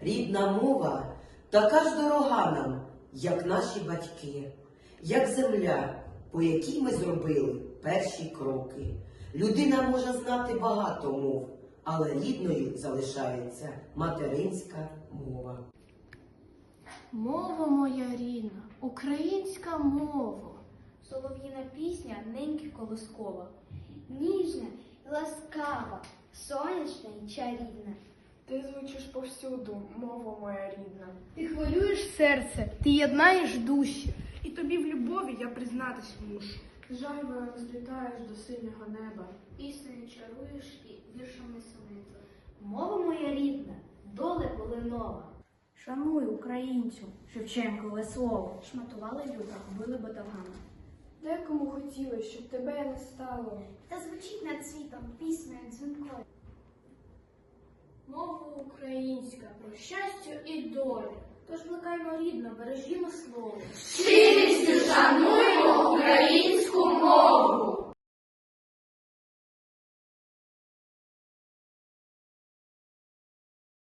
Рідна мова така ж дорога нам, як наші батьки, як земля, по якій ми зробили перші кроки. Людина може знати багато мов, але рідною залишається материнська мова. Мова моя рідна, українська мова. Солов'їна пісня неньки колоскова, ніжна, і ласкава, сонячна і чарівна. Ти звучиш повсюду, мова моя рідна. Ти хвилюєш серце, ти єднаєш душі. І тобі в любові я признатись мушу. Жайвою розлітаєш до синього неба. Піснею чаруєш і віршами сонету. Мова моя рідна, доле полинова. Шануй українцю, Шевченкове слово. Шматували люта, били батагами. Декому хотілося, щоб тебе не стало. Та звучить над світом піснею дзвінкою. Мова українська про щастя і долю. Тож плекаємо рідно, бережімо слово.